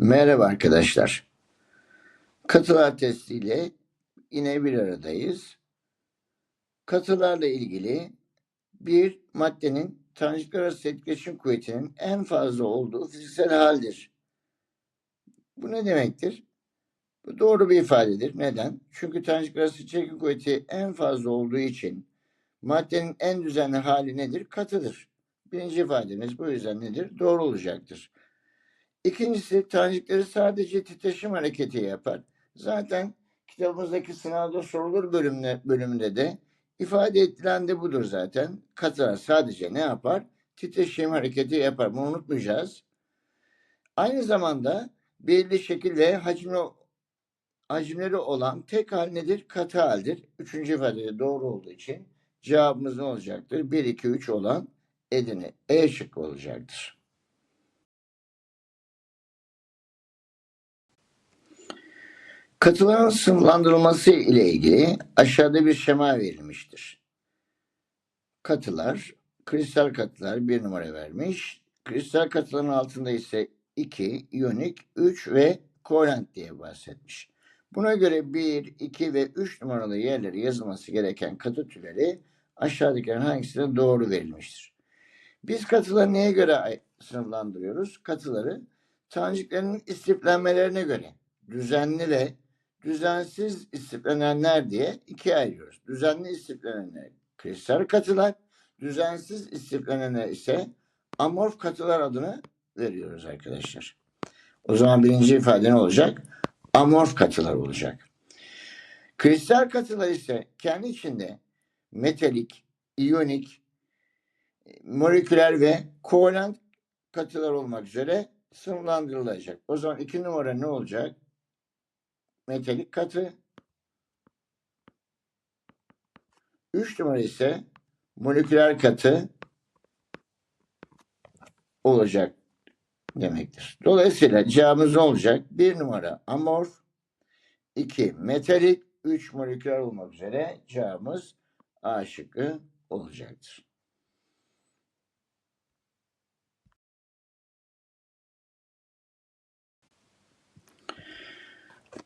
Merhaba arkadaşlar. Katılar testiyle yine bir aradayız. Katılarla ilgili bir maddenin tanecikler arası etkileşim kuvvetinin en fazla olduğu fiziksel haldir. Bu ne demektir? Bu doğru bir ifadedir. Neden? Çünkü tanecikler arası çekim kuvveti en fazla olduğu için maddenin en düzenli hali nedir? Katıdır. Birinci ifademiz bu yüzden nedir? Doğru olacaktır. İkincisi tanecikleri sadece titreşim hareketi yapar. Zaten kitabımızdaki sınavda sorulur bölümüne, bölümünde de ifade edilen de budur zaten. Katılar sadece ne yapar? Titreşim hareketi yapar. Bunu unutmayacağız. Aynı zamanda belirli şekil ve hacimleri olan tek hal nedir? Katı haldir. Üçüncü ifade doğru olduğu için cevabımız ne olacaktır? 1, 2, 3 olan Edirne. E şıkkı olacaktır. Katıların sınıflandırılması ile ilgili aşağıda bir şema verilmiştir. Katılar, kristal katılar bir numara vermiş. Kristal katıların altında ise 2, iyonik, 3 ve kovalent diye bahsetmiş. Buna göre 1, 2 ve 3 numaralı yerleri yazılması gereken katı türleri aşağıdakilerin hangisine doğru verilmiştir? Biz katıları neye göre sınıflandırıyoruz? Katıları taneciklerin istiflenmelerine göre düzenli ve düzensiz istiflenenler diye ikiye ayırıyoruz. Düzenli istiflenenler kristal katılar, düzensiz istiflenenler ise amorf katılar adını veriyoruz arkadaşlar. O zaman birinci ifade ne olacak? Amorf katılar olacak. Kristal katılar ise kendi içinde metalik, iyonik, moleküler ve kovalent katılar olmak üzere sınıflandırılacak. O zaman iki numara ne olacak? Metalik katı. Üç numara ise moleküler katı olacak demektir. Dolayısıyla cevabımız olacak? Bir numara amorf, iki metalik, üç moleküler olmak üzere cevabımız A şıkkı olacaktır.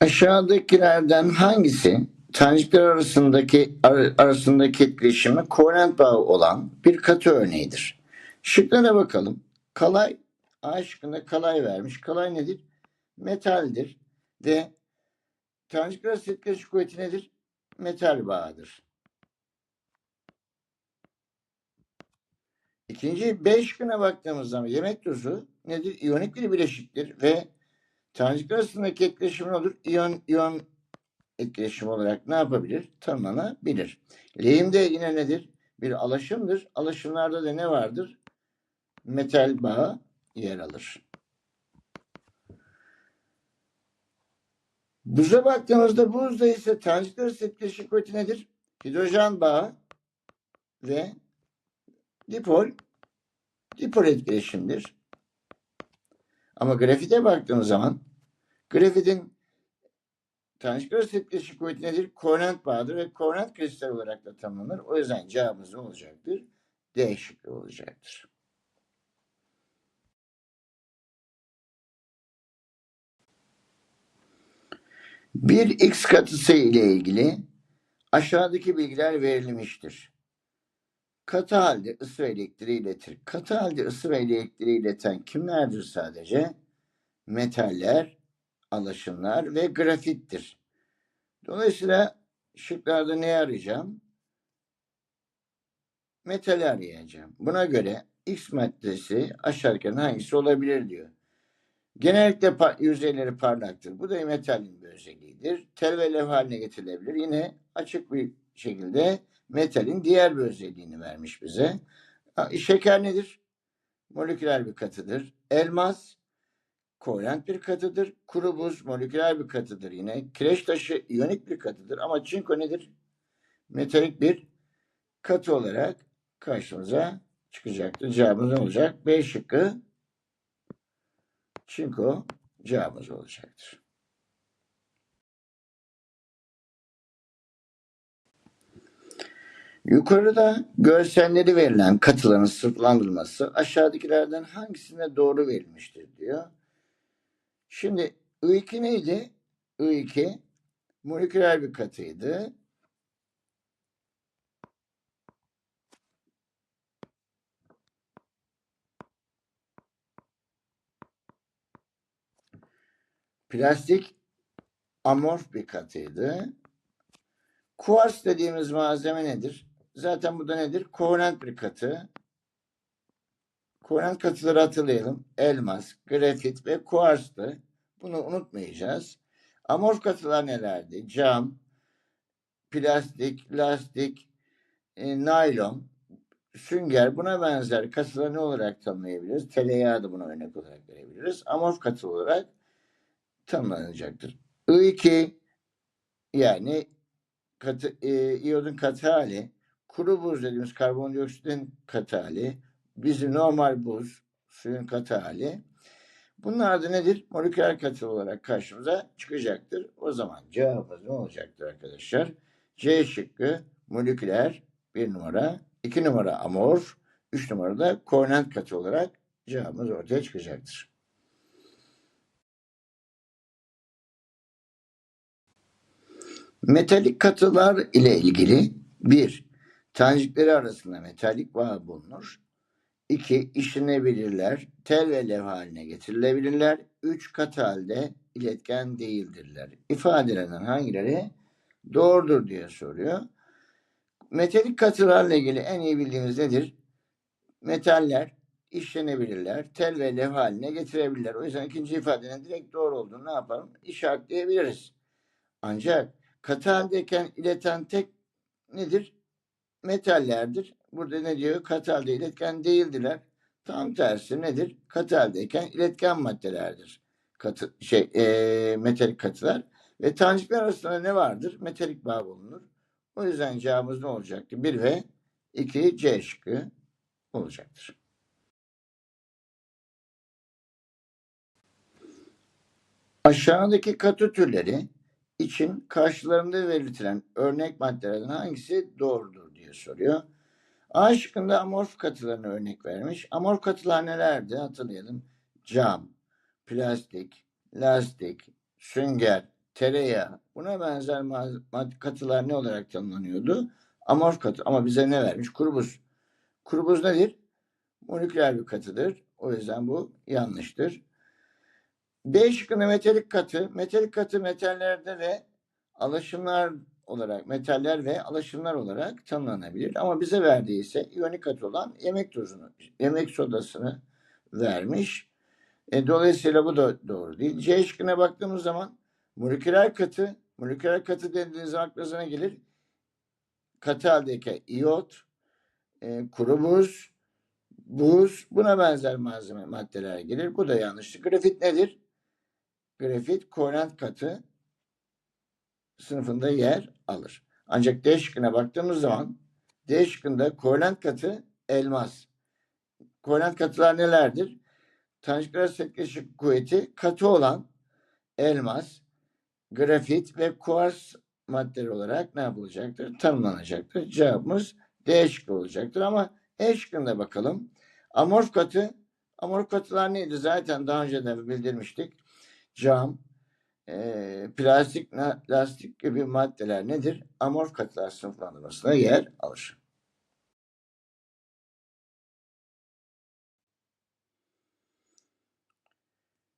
Aşağıdakilerden hangisi tanecikler arasındaki ar, arasındaki etkileşimi kovalent bağı olan bir katı örneğidir? Şıklara bakalım. Kalay A şıkkında kalay vermiş. Kalay nedir? Metaldir ve tanecikler arası etkileşim kuvveti nedir? Metal bağıdır. İkinci B şıkkına baktığımız zaman yemek tuzu nedir? İyonik bir bileşiktir ve Tanecikler arasındaki etkileşim olur? İyon, iyon etkileşim olarak ne yapabilir? Tanımlanabilir. Lehimde yine nedir? Bir alaşımdır. Alaşımlarda da ne vardır? Metal bağı yer alır. Buza baktığımızda buzda ise tanecikler arası etkileşim kuvveti nedir? Hidrojen bağı ve dipol dipol etkileşimdir. Ama grafite baktığımız zaman grafitin arası etkileşim kuvveti nedir? Kovalent bağdır ve kovalent kristal olarak da tanımlanır. O yüzden cevabımız ne olacaktır? D olacaktır. Bir X katısı ile ilgili aşağıdaki bilgiler verilmiştir. Katı halde ısı ve elektriği iletir. Katı halde ısı ve elektriği ileten kimlerdir sadece? Metaller, alaşımlar ve grafittir. Dolayısıyla şıklarda ne arayacağım? Metal arayacağım. Buna göre X maddesi aşağıdakilerin hangisi olabilir diyor. Genellikle yüzeyleri parlaktır. Bu da metalin bir özelliğidir. Tel ve levha haline getirilebilir. Yine açık bir şekilde metalin diğer bir özelliğini vermiş bize. Şeker nedir? Moleküler bir katıdır. Elmas kovalent bir katıdır. Kuru buz moleküler bir katıdır yine. Kireç taşı iyonik bir katıdır. Ama çinko nedir? Metalik bir katı olarak karşımıza çıkacaktır. Cevabımız ne olacak? B şıkkı çinko cevabımız olacaktır. Yukarıda görselleri verilen katıların sınıflandırılması aşağıdakilerden hangisine doğru verilmiştir diyor. Şimdi I2 neydi? I2 moleküler bir katıydı. Plastik amorf bir katıydı. Kuars dediğimiz malzeme nedir? Zaten bu da nedir? Kovalent bir katı. Kovalent katıları hatırlayalım. Elmas, grafit ve kuarstı. Bunu unutmayacağız. Amorf katılar nelerdi? Cam, plastik, lastik, e, naylon, sünger buna benzer katıları ne olarak tanımlayabiliriz? Tereyağı da buna örnek olarak verebiliriz. Amorf katı olarak tanımlanacaktır. I2 yani katı, e, iyodun katı hali, kuru buz dediğimiz karbondioksitin katı hali, bizim normal buz, suyun katı hali. Bunlar da nedir? Moleküler katı olarak karşımıza çıkacaktır. O zaman cevabımız ne olacaktır arkadaşlar? C şıkkı moleküler bir numara, iki numara amorf, üç numara da kovalent katı olarak cevabımız ortaya çıkacaktır. Metalik katılar ile ilgili bir, tanecikleri arasında metalik bağ bulunur. İki, işlenebilirler, tel ve levha haline getirilebilirler. Üç, katı halde iletken değildirler. İfadelerinden hangileri doğrudur diye soruyor. Metalik katılarla ilgili en iyi bildiğimiz nedir? Metaller işlenebilirler, tel ve levha haline getirebilirler. O yüzden ikinci ifadenin direkt doğru olduğunu ne yapalım? İşaretleyebiliriz. Ancak katı haldeyken ileten tek nedir? Metallerdir. Burada ne diyor? Katı iletken değildiler. Tam tersi nedir? Katı iletken maddelerdir. Katı, şey, e, metalik katılar. Ve tanecikler arasında ne vardır? Metalik bağ bulunur. O yüzden cevabımız ne olacaktı? 1 ve 2 C şıkkı olacaktır. Aşağıdaki katı türleri için karşılarında belirtilen örnek maddelerden hangisi doğrudur diye soruyor. A şıkkında amorf katılarına örnek vermiş. Amorf katılar nelerdi hatırlayalım. Cam, plastik, lastik, sünger, tereyağı buna benzer katılar ne olarak tanımlanıyordu? Amorf katı ama bize ne vermiş? Kuru buz. Kuru buz nedir? Moleküler bir katıdır. O yüzden bu yanlıştır. D şıkkında metalik katı. Metalik katı metallerde ve alaşımlar olarak metaller ve alaşımlar olarak tanımlanabilir. Ama bize verdiği ise iyonik katı olan yemek tozunu, yemek sodasını vermiş. E, dolayısıyla bu da doğru değil. C şıkkına baktığımız zaman moleküler katı, moleküler katı dediğiniz aklınıza gelir? Katı haldeki iyot, e, kuru buz, buz, buna benzer malzeme maddeler gelir. Bu da yanlış. Grafit nedir? Grafit kovalent katı sınıfında yer alır. Ancak D şıkkına baktığımız zaman D şıkkında kovalent katı elmas. Kovalent katılar nelerdir? Tanecikler etkileşim kuvveti katı olan elmas, grafit ve kuars maddeleri olarak ne yapılacaktır? Tanımlanacaktır. Cevabımız D şıkkı olacaktır ama E şıkkında bakalım. Amorf katı, amorf katılar neydi? Zaten daha önce de bildirmiştik. Cam, e, plastik, lastik gibi maddeler nedir? Amorf katılar sınıflandırmasına yer alır.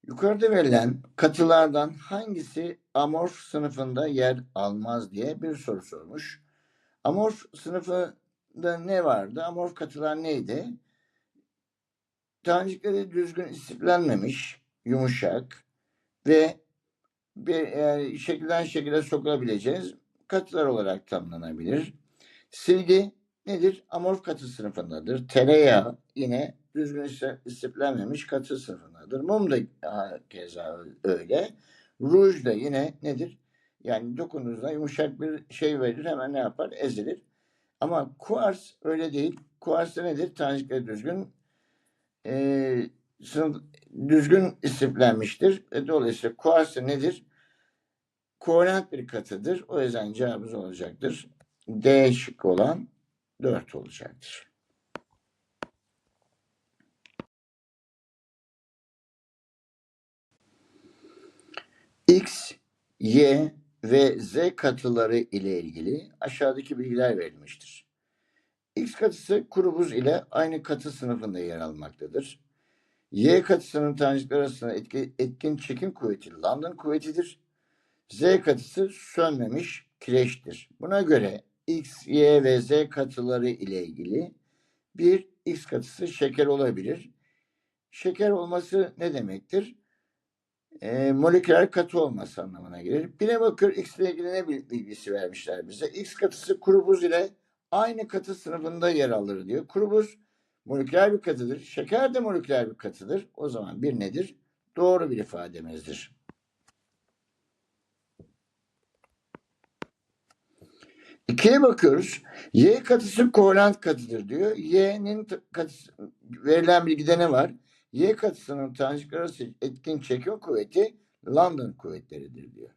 Yukarıda verilen katılardan hangisi amorf sınıfında yer almaz diye bir soru sormuş. Amorf sınıfında ne vardı? Amorf katılar neydi? Tanecikleri düzgün istiflenmemiş, yumuşak ve bir yani şekilden şekilde sokulabileceğiniz katılar olarak tanımlanabilir. Silgi nedir? Amorf katı sınıfındadır. Tereyağı yine düzgün istiflenmemiş katı sınıfındadır. Mum da keza öyle. Ruj da yine nedir? Yani dokunduğunuzda yumuşak bir şey verir hemen ne yapar? Ezilir. Ama kuars öyle değil. Kuars da nedir? Tanecikleri düzgün e, sınıf, düzgün istiflenmiştir. E, dolayısıyla kuars nedir? kovalent bir katıdır. O yüzden cevabımız olacaktır. D şık olan 4 olacaktır. Y ve Z katıları ile ilgili aşağıdaki bilgiler verilmiştir. X katısı kuru buz ile aynı katı sınıfında yer almaktadır. Y katısının tanecikler arasında etki- etkin çekim kuvveti London kuvvetidir. Z katısı sönmemiş kireçtir. Buna göre X, Y ve Z katıları ile ilgili bir X katısı şeker olabilir. Şeker olması ne demektir? E, moleküler katı olması anlamına gelir. Bine bakır X ile ilgili ne bil- bilgisi vermişler bize? X katısı kuru buz ile aynı katı sınıfında yer alır diyor. Kuru buz moleküler bir katıdır. Şeker de moleküler bir katıdır. O zaman bir nedir? Doğru bir ifademizdir. İkiye bakıyoruz. Y katısı kovalent katıdır diyor. Y'nin verilen bilgide ne var? Y katısının tanecikler arası etkin çekim kuvveti London kuvvetleridir diyor.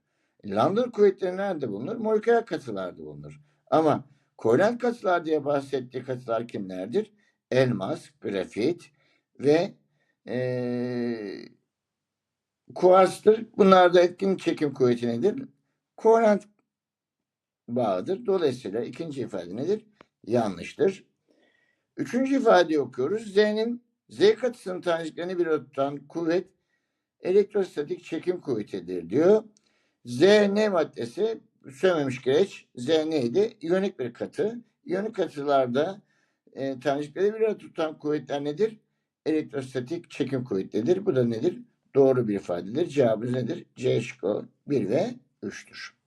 London kuvvetleri nerede bulunur? Moleküler katılarda bulunur. Ama kovalent katılar diye bahsettiği katılar kimlerdir? Elmas, grafit ve eee kuarstır. Bunlarda etkin çekim kuvveti nedir? Kovalent bağıdır. Dolayısıyla ikinci ifade nedir? Yanlıştır. Üçüncü ifadeyi okuyoruz. Z'nin Z katısının taneciklerini bir tutan kuvvet elektrostatik çekim kuvvetidir diyor. Z ne maddesi? Sönmemiş kireç. Z neydi? İyonik bir katı. İyonik katılarda e, tanecikleri bir arada tutan kuvvetler nedir? Elektrostatik çekim kuvvetidir. Bu da nedir? Doğru bir ifadedir. Cevabımız nedir? C şıkkı 1 ve 3'tür.